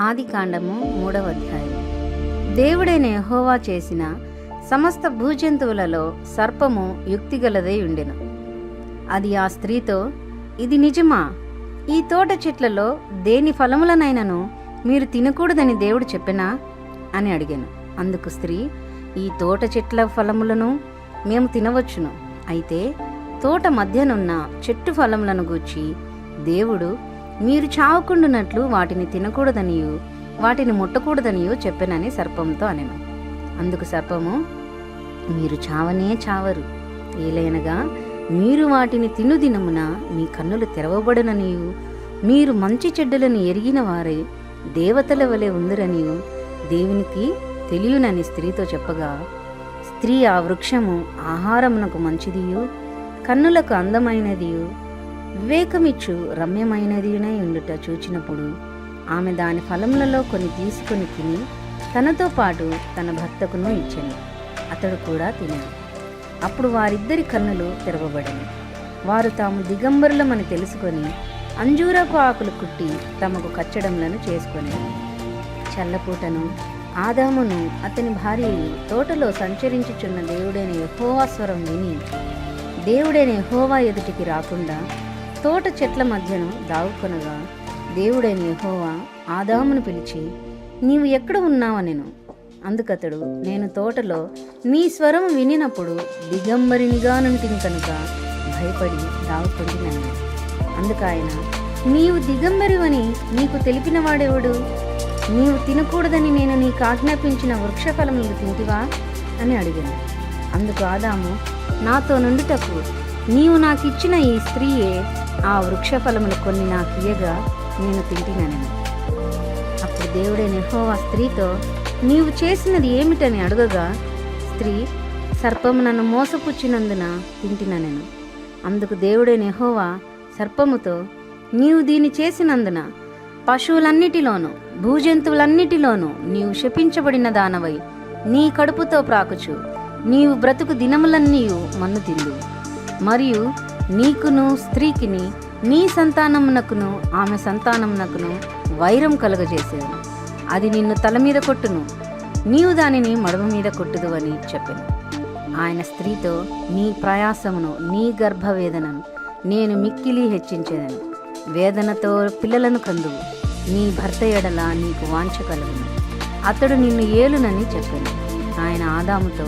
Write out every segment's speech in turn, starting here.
ఆది కాండము మూడవ అధ్యాయం. దేవుడైన యహోవా చేసిన సమస్త భూజంతువులలో సర్పము యుక్తిగలదై ఉండెను. అది ఆ స్త్రీతో ఇది నిజమా? ఈ తోట చెట్లలో దేని ఫలములనైనను మీరు తినకూడదని దేవుడు చెప్పెనా? అని అడిగాను. అందుకు స్త్రీ ఈ తోట చెట్ల ఫలములను మేము తినవచ్చును. అయితే తోట మధ్యనున్న చెట్టు ఫలములను గూర్చి దేవుడు మీరు చావకుండునట్లు వాటిని తినకూడదనియు వాటిని ముట్టకూడదనియో చెప్పెనని సర్పంతో అనెను. అందుకు సర్పము మీరు చావనే చావరు. ఏలైనగా మీరు వాటిని తిను దినమున మీ కన్నులు తెరవబడననియు మీరు మంచి చెడ్డలను ఎరిగిన వారే దేవతల వలె ఉందిరనియు దేవునికి తెలియనని స్త్రీతో చెప్పగా స్త్రీ ఆ వృక్షము ఆహారమునకు మంచిదియు కన్నులకు అందమైనదియు వివేకమిచ్చు రమ్యమైనదినై ఉండుట చూచినప్పుడు ఆమె దాని ఫలములలో కొన్ని తీసుకొని తిని తనతో పాటు తన భర్తకును ఇచ్చెను. అతడు కూడా తినాడు అప్పుడు వారిద్దరి కన్నులు తెరవబడను. వారు తాము దిగంబరులమని తెలుసుకొని అంజూరపు ఆకులు కుట్టి తమకు కచ్చడంలను చేసుకొని చల్లపూటను ఆదామును అతని భార్యయు తోటలో సంచరించుచున్న దేవుడైన యహోవా స్వరం విని దేవుడైన యహోవా ఎదుటికి రాకుండా తోట చెట్ల మధ్యను దాగుకొనగా దేవుడైన యహోవా ఆదామును పిలిచి నీవు ఎక్కడ ఉన్నావనెను? అందుకతడు నేను తోటలో నీ స్వరం వినినప్పుడు దిగంబరినిగా నుంటిని కనుక భయపడి దాగుకుంటున్నాను అందుకాయన నీవు దిగంబరివని నీకు తెలిపిన వాడెవడు? నీవు తినకూడదని నేను నీకు ఆజ్ఞాపించిన వృక్షఫలములు తింటివా? అని అడిగాను. అందుకు ఆదాము నాతో నుండుటకు నీవు నాకిచ్చిన ఈ స్త్రీయే ఆ వృక్ష ఫలములు కొన్ని నాకు ఇయ్యగా నేను తింటినను అప్పుడు దేవుడే నెహోవా స్త్రీతో నీవు చేసినది ఏమిటని అడగగా స్త్రీ సర్పము నన్ను మోసపుచ్చినందున తింటిననెను. అందుకు దేవుడే నెహోవా సర్పముతో నీవు దీని చేసినందున పశువులన్నిటిలోనూ భూజంతువులన్నిటిలోనూ నీవు శపించబడిన దానవై నీ కడుపుతో ప్రాకుచు. నీవు బ్రతుకు దినములన్నీయు మన్ను తిందు మరియు నీకును స్త్రీకిని నీ సంతానమునకును ఆమె సంతానమునకును వైరం కలుగజేసేది అది నిన్ను తల మీద కొట్టును. నీవు దానిని మడమ మీద కొట్టుదు అని చెప్పాను. ఆయన స్త్రీతో నీ ప్రయాసమును నీ గర్భవేదనను నేను మిక్కిలి హెచ్చించేదను. వేదనతో పిల్లలను కందువు. నీ భర్త ఎడల నీకు వాంఛ కలుగును. అతడు నిన్ను ఏలునని చెప్పాను. ఆయన ఆదాముతో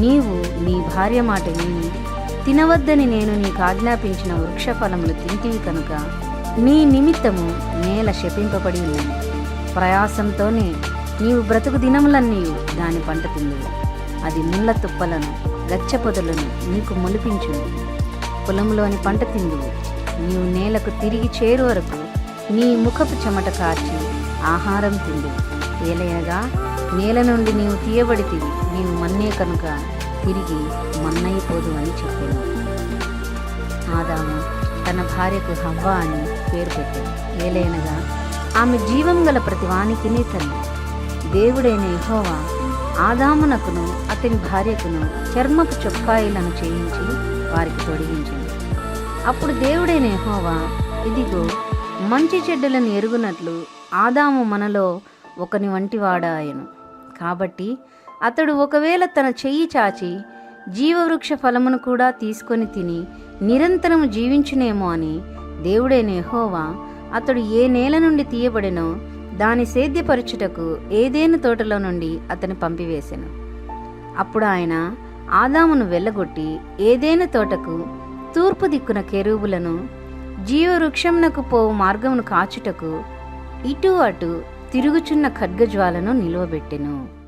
నీవు నీ భార్య మాట విని తినవద్దని నేను నీకు ఆజ్ఞాపించిన వృక్ష ఫలములు తింటివి కనుక నీ నిమిత్తము నేల శపింపబడి ఉన్నది. ప్రయాసంతోనే నీవు బ్రతుకు దినములన్నీ దాని పంట తిందువు. అది ముళ్ళ తుప్పలను గచ్చ పొదలను నీకు మొలిపించును. పొలంలోని పంట తిందువు. నీవు నేలకు తిరిగి చేరు వరకు నీ ముఖపు చెమట కార్చి ఆహారం తిండు ఏలయనగా నేల నుండి నీవు తీయబడితివి. నీవు మన్నే కనుక తిరిగి మన్నైపోదు అని చెప్పాను ఆదాము తన భార్యకు హవ్వ అని పేరు పెట్టాడు. ఏలైనగా ఆమె జీవం గల ప్రతివానికిని తల్లి. దేవుడైన యహోవా ఆదామునకును అతని భార్యకును చర్మపు చొక్కాయిలను చేయించి వారికి తొడిగించింది అప్పుడు దేవుడైన యహోవా ఇదిగో మంచి చెడ్డలను ఎరుగునట్లు ఆదాము మనలో ఒకని వంటి వాడాయను కాబట్టి అతడు ఒకవేళ తన చెయ్యి చాచి జీవవృక్ష ఫలమును కూడా తీసుకొని తిని నిరంతరము జీవించునేమో అని దేవుడైన యెహోవా అతడు ఏ నేల నుండి తీయబడినో దాని సేద్యపరచుటకు ఏదేను తోటలో నుండి అతని పంపివేశాను అప్పుడు ఆయన ఆదామును వెళ్ళగొట్టి ఏదేను తోటకు తూర్పు దిక్కున కెరూబులను జీవవృక్షంనకు పోవు మార్గమును కాచుటకు ఇటు అటు తిరుగుచున్న ఖడ్గజ్వాలను నిలువబెట్టెను.